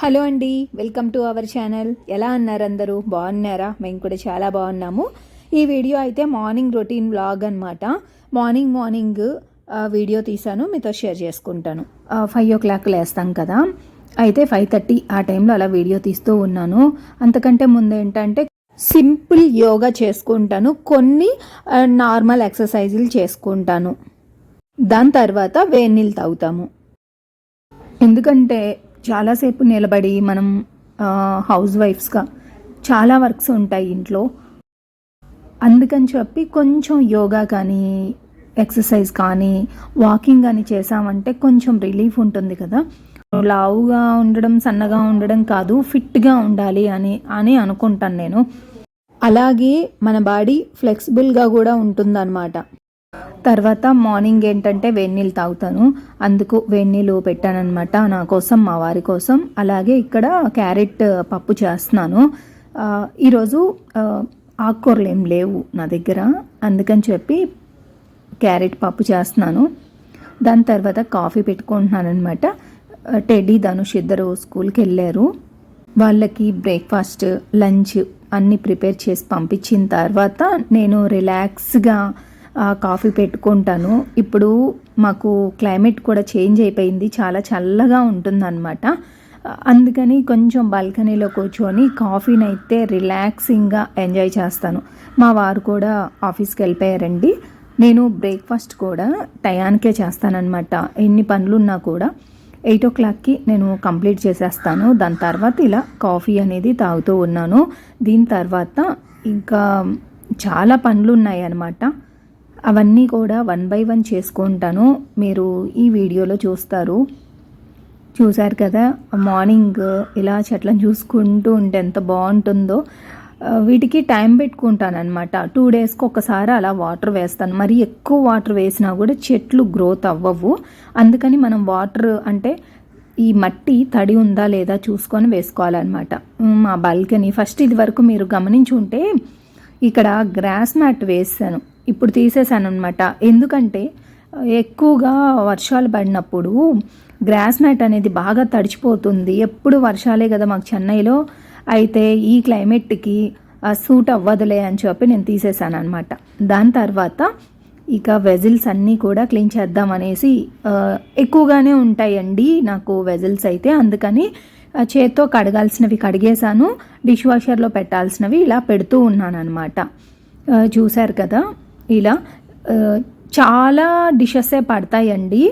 Hello అండి welcome to our channel. ఎలా అన్నారు అందరూ? బాగున్నారా? మేము కూడా చాలా బాగున్నాము. ఈ వీడియో అయితే మార్నింగ్ రొటీన్ వ్లాగ్ అనమాట మార్నింగ్ మార్నింగ్ వీడియో తీసాను మీతో షేర్ చేసుకుంటాను. ఫైవ్ ఓ క్లాక్ లేస్తాం కదా. అయితే ఫైవ్ థర్టీ ఆ టైంలో అలా వీడియో తీస్తూ ఉన్నాను. అంతకంటే ముందు ఏంటంటే సింపుల్ యోగా చేసుకుంటాను. కొన్ని నార్మల్ ఎక్సర్సైజులు చేసుకుంటాను. దాని తర్వాత వేడి నీళ్ళు తాగుతాము. ఎందుకంటే చాలాసేపు నిలబడి మనం హౌస్ వైఫ్స్గా చాలా వర్క్స్ ఉంటాయి ఇంట్లో. అందుకని చెప్పి కొంచెం యోగా కానీ ఎక్సర్సైజ్ కానీ వాకింగ్ కానీ చేసామంటే కొంచెం రిలీఫ్ ఉంటుంది కదా. లావుగా ఉండడం సన్నగా ఉండడం కాదు ఫిట్గా ఉండాలి అని అని అనుకుంటాను నేను. అలాగే మన బాడీ ఫ్లెక్సిబుల్గా కూడా ఉంటుందన్నమాట. తర్వాత మార్నింగ్ ఏంటంటే వేడినీళ్ళు తాగుతాను. అందుకు వేడినీళ్ళు పెట్టానమాట నా కోసం మా వారి కోసం. అలాగే ఇక్కడ క్యారెట్ పప్పు చేస్తున్నాను. ఈరోజు ఆకుకూరలు ఏం లేవు నా దగ్గర. అందుకని చెప్పి క్యారెట్ పప్పు చేస్తున్నాను. దాని తర్వాత కాఫీ పెట్టుకుంటున్నాను అనమాట టెడ్డీ ధనుష్ ఇద్దరు స్కూల్కి వెళ్ళారు. వాళ్ళకి బ్రేక్ఫాస్ట్ లంచ్ అన్నీ ప్రిపేర్ చేసి పంపించిన తర్వాత నేను రిలాక్స్గా కాఫీ పెట్టుకుంటాను. ఇప్పుడు మాకు క్లైమేట్ కూడా చేంజ్ అయిపోయింది. చాలా చల్లగా ఉంటుందన్నమాట. అందుకని కొంచెం బాల్కనీలో కూర్చొని కాఫీని అయితే రిలాక్సింగ్గా ఎంజాయ్ చేస్తాను. మా వారు కూడా ఆఫీస్కి వెళ్ళిపోయారండి. నేను బ్రేక్ఫాస్ట్ కూడా టయానికే చేస్తానన్నమాట. ఎన్ని పనులున్నా కూడా ఎయిట్ ఓ క్లాక్కి నేను కంప్లీట్ చేసేస్తాను. దాని తర్వాత ఇలా కాఫీ అనేది తాగుతూ ఉన్నాను. దీని తర్వాత ఇంకా చాలా పనులు ఉన్నాయి అన్నమాట అవన్నీ కూడా వన్ బై వన్ చేసుకుంటాను. మీరు ఈ వీడియోలో చూస్తారు. చూశారు కదా? మార్నింగ్ ఇలా చెట్లను చూసుకుంటూ ఉంటే ఎంత బాగుంటుందో. వీటికి టైం పెట్టుకుంటాను అనమాట టూ డేస్కి ఒకసారి అలా వాటర్ వేస్తాను. మరి ఎక్కువ వాటర్ వేసినా కూడా చెట్లు గ్రోత్ అవ్వవు. అందుకని మనం వాటర్ అంటే ఈ మట్టి తడి ఉందా లేదా చూసుకొని వేసుకోవాలన్నమాట. మా బాల్కనీ ఫస్ట్ ఇది వరకు మీరు గమనించి ఉంటే ఇక్కడ గ్రాస్ మ్యాట్ వేసాను. ఇప్పుడు తీసేసాను అనమాట ఎందుకంటే ఎక్కువగా వర్షాలు పడినప్పుడు గ్రాస్ మ్యాట్ అనేది బాగా తడిచిపోతుంది. ఎప్పుడు వర్షాలే కదా మాకు చెన్నైలో. అయితే ఈ క్లైమేట్కి సూట్ అవ్వదులే అని చెప్పి నేను తీసేసాను అనమాట దాని తర్వాత ఇక వెజిల్స్ అన్నీ కూడా క్లీన్ చేద్దాం అనేసి ఎక్కువగానే ఉంటాయండి నాకు వెజిల్స్ అయితే. అందుకని చేత్తో కడగాల్సినవి కడిగేశాను. డిష్ వాషర్లో పెట్టాల్సినవి ఇలా పెడుతూ ఉన్నాను అనమాట చూశారు కదా? ఇలా చాలా డిషెసే పడతాయండి.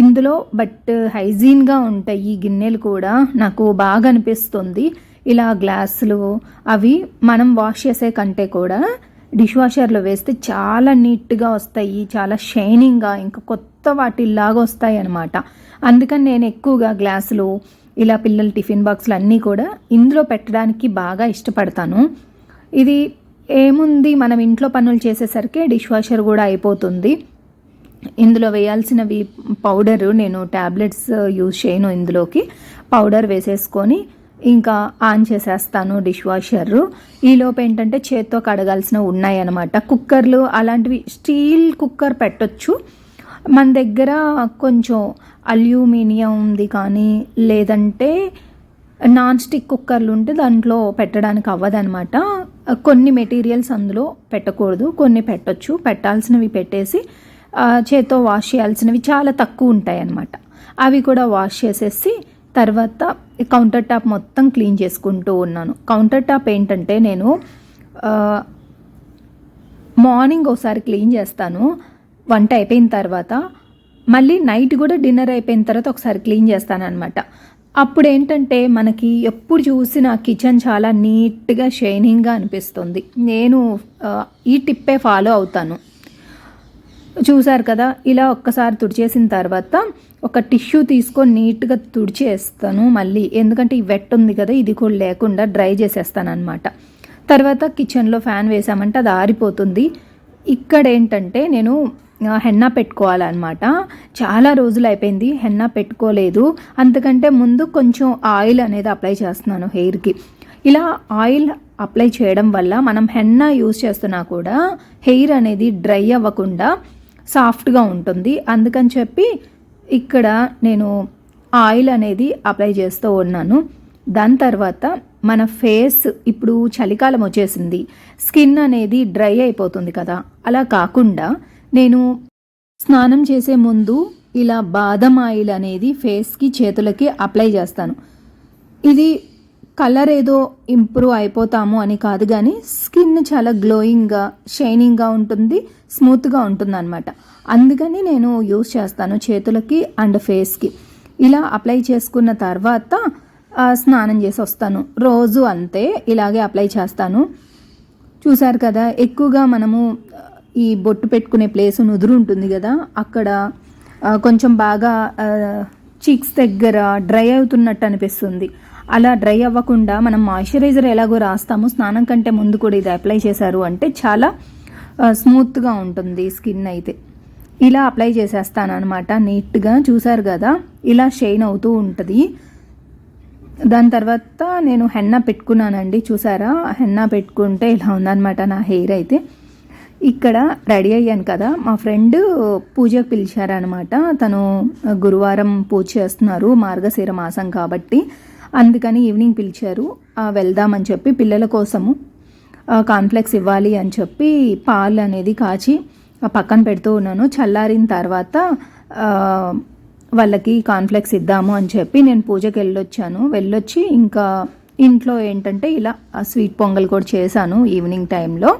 ఇందులో బట్ హైజీన్గా ఉంటాయి ఈ గిన్నెలు కూడా. నాకు బాగా అనిపిస్తుంది. ఇలా గ్లాసులు అవి మనం వాష్ చేసే కంటే కూడా డిష్ వాషర్లో వేస్తే చాలా నీట్గా వస్తాయి చాలా షైనింగ్గా ఇంకా కొత్త వాటిల్లాగా వస్తాయి అనమాట అందుకని నేను ఎక్కువగా గ్లాసులు ఇలా పిల్లల టిఫిన్ బాక్సులు అన్నీ కూడా ఇందులో పెట్టడానికి బాగా ఇష్టపడతాను. ఇది ఏముంది? మనం ఇంట్లో పనులు చేసేసరికి డిష్ వాషర్ కూడా అయిపోతుంది. ఇందులో వేయాల్సినవి పౌడరు నేను ట్యాబ్లెట్స్ యూజ్ చేయను ఇందులోకి. పౌడర్ వేసేసుకొని ఇంకా ఆన్ చేసేస్తాను డిష్ వాషర్. ఈలోపు ఏంటంటే చేత్తో కడగాల్సినవి ఉన్నాయన్నమాట. కుక్కర్లు అలాంటివి స్టీల్ కుక్కర్ పెట్టొచ్చు. మన దగ్గర కొంచెం అల్యూమినియం ఉంది కానీ లేదంటే నాన్ స్టిక్ కుక్కర్లు ఉంటే దాంట్లో పెట్టడానికి అవ్వదనమాట కొన్ని మెటీరియల్స్ అందులో పెట్టకూడదు కొన్ని పెట్టొచ్చు. పెట్టాల్సినవి పెట్టేసి చేతో చేత్తో వాష్ చేయాల్సినవి చాలా తక్కువ ఉంటాయి అన్నమాట అవి కూడా వాష్ చేసేసి తర్వాత కౌంటర్ టాప్ మొత్తం క్లీన్ చేసుకుంటూ ఉన్నాను. కౌంటర్ టాప్ ఏంటంటే నేను మార్నింగ్ ఒకసారి క్లీన్ చేస్తాను వంట అయిపోయిన తర్వాత మళ్ళీ నైట్ కూడా డిన్నర్ అయిపోయిన తర్వాత ఒకసారి క్లీన్ చేస్తాను అనమాట అప్పుడు ఏంటంటే మనకి ఎప్పుడు చూసినా కిచెన్ చాలా నీట్గా షైనింగ్గా అనిపిస్తుంది. నేను ఈ టిప్పే ఫాలో అవుతాను. చూసారు కదా ఇలా ఒక్కసారి తుడిచేసిన తర్వాత ఒక టిష్యూ తీసుకొని నీట్గా తుడిచేస్తాను మళ్ళీ. ఎందుకంటే ఈ వెట్ ఉంది కదా ఇది కూడా లేకుండా డ్రై చేసేస్తాను అనమాట తర్వాత కిచెన్లో ఫ్యాన్ వేసామంటే అది ఆరిపోతుంది. ఇక్కడ ఏంటంటే నేను హెన్నా పెట్టుకోవాలన్నమాట. చాలా రోజులు అయిపోయింది హెన్నా పెట్టుకోలేదు. అందుకంటే ముందు కొంచెం ఆయిల్ అనేది అప్లై చేస్తున్నాను హెయిర్కి. ఇలా ఆయిల్ అప్లై చేయడం వల్ల మనం హెన్నా యూస్ చేస్తున్నా కూడా హెయిర్ అనేది డ్రై అవ్వకుండా సాఫ్ట్గా ఉంటుంది. అందుకని చెప్పి ఇక్కడ నేను ఆయిల్ అనేది అప్లై చేస్తూ ఉన్నాను. దాని తర్వాత మన ఫేస్ ఇప్పుడు చలికాలం వచ్చేసింది. స్కిన్ అనేది డ్రై అయిపోతుంది కదా. అలా కాకుండా నేను స్నానం చేసే ముందు ఇలా బాదం ఆయిల్ అనేది ఫేస్కి చేతులకి అప్లై చేస్తాను. ఇది కలర్ ఏదో ఇంప్రూవ్ అయిపోతాము అని కాదు కానీ స్కిన్ చాలా గ్లోయింగ్గా షైనింగ్గా ఉంటుంది స్మూత్గా ఉంటుంది అనమాట అందుకని నేను యూస్ చేస్తాను చేతులకి అండ్ ఫేస్కి. ఇలా అప్లై చేసుకున్న తర్వాత స్నానం చేసి వస్తాను. రోజు అంతే ఇలాగే అప్లై చేస్తాను. చూసారు కదా ఎక్కువగా మనము ఈ బొట్టు పెట్టుకునే ప్లేస్ నుదురు ఉంటుంది కదా అక్కడ కొంచెం బాగా చీక్స్ దగ్గర డ్రై అవుతున్నట్టు అనిపిస్తుంది. అలా డ్రై అవ్వకుండా మనం మాయిశ్చరైజర్ ఎలాగో రాస్తాము స్నానం కంటే ముందు కూడా ఇది అప్లై చేశారు అంటే చాలా స్మూత్గా ఉంటుంది స్కిన్ అయితే. ఇలా అప్లై చేసేస్తాను అనమాట నీట్గా చూసారు కదా ఇలా షైన్ అవుతూ ఉంటుంది. దాని తర్వాత నేను హెన్నా పెట్టుకున్నానండి చూసారా? హెన్నా పెట్టుకుంటే ఇలా ఉందన్నమాట నా హెయిర్ అయితే. ఇక్కడ రెడీ అయ్యాను కదా. మా ఫ్రెండ్ పూజకు పిలిచారనమాట తను గురువారం పూజ చేస్తున్నారు మార్గశిర మాసం కాబట్టి. అందుకని ఈవినింగ్ పిలిచారు. వెళ్దామని చెప్పి పిల్లల కోసము కాన్ఫ్లెక్స్ ఇవ్వాలి అని చెప్పి పాలు అనేది కాచి పక్కన పెడుతూ ఉన్నాను. చల్లారిన తర్వాత వాళ్ళకి కాన్ఫ్లెక్స్ ఇద్దాము అని చెప్పి నేను పూజకి వెళ్ళొచ్చాను. వెళ్ళొచ్చి ఇంకా ఇంట్లో ఏంటంటే ఇలా స్వీట్ పొంగల్ కూడా చేశాను ఈవినింగ్ టైంలో.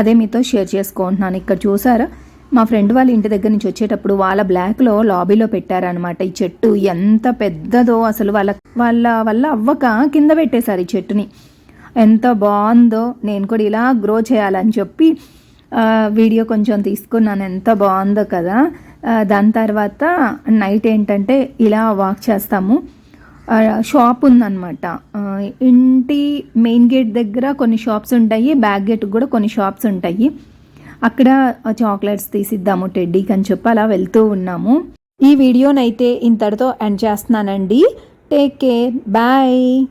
అదే మీతో షేర్ చేసుకుంటున్నాను ఇక్కడ చూసారా? మా ఫ్రెండ్ వాళ్ళ ఇంటి దగ్గర నుంచి వచ్చేటప్పుడు వాళ్ళ బ్లాక్లో లాబీలో పెట్టారనమాట ఈ చెట్టు. ఎంత పెద్దదో అసలు వాళ్ళ వాళ్ళ వల్ల అవ్వక కింద పెట్టేశారు ఈ చెట్టుని. ఎంత బాగుందో నేను కూడా ఇలా గ్రో చేయాలని చెప్పి వీడియో కొంచెం తీసుకున్నాను. ఎంత బాగుందో కదా. దాని తర్వాత నైట్ ఏంటంటే ఇలా వాక్ చేస్తాము. షాప్ ఉందన్నమాట. ఇంటి మెయిన్ గేట్ దగ్గర కొన్ని షాప్స్ ఉంటాయి బ్యాక్ గేట్ కూడా కొన్ని షాప్స్ ఉంటాయి. అక్కడ చాక్లెట్స్ తీసిద్దాము టెడ్డీకి అని చెప్పి అలా వెళ్తూ ఉన్నాము. ఈ వీడియోనైతే ఇంతటితో ఎండ్ చేస్తున్నానండి. Take care. బాయ్.